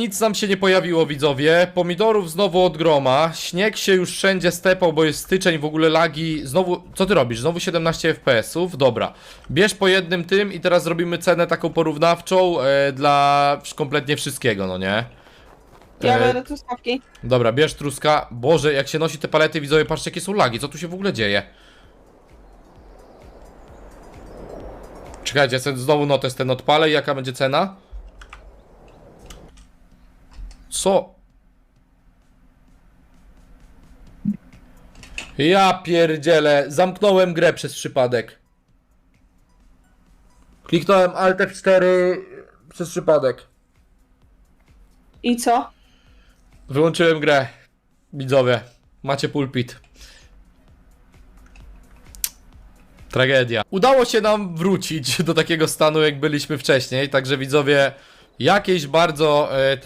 nic nam się nie pojawiło, widzowie. Pomidorów znowu od groma. Śnieg się już wszędzie stepał, bo jest styczeń, w ogóle lagi. Znowu, co ty robisz? Znowu 17 FPS-ów? Dobra. Bierz po jednym tym i teraz zrobimy cenę taką porównawczą e, dla kompletnie wszystkiego, no nie? Ja E, biorę truskawki. Dobra, bierz truska. Boże, jak się nosi te palety, widzowie, patrzcie jakie są lagi. Co tu się w ogóle dzieje? Czekajcie, ja sobie znowu notes ten odpalę i jaka będzie cena? Co? Ja pierdzielę, zamknąłem grę przez przypadek. Kliknąłem Alt F4 przez przypadek. I co? Wyłączyłem grę. Widzowie, macie pulpit. Tragedia. Udało się nam wrócić do takiego stanu, jak byliśmy wcześniej, także widzowie, jakieś bardzo e,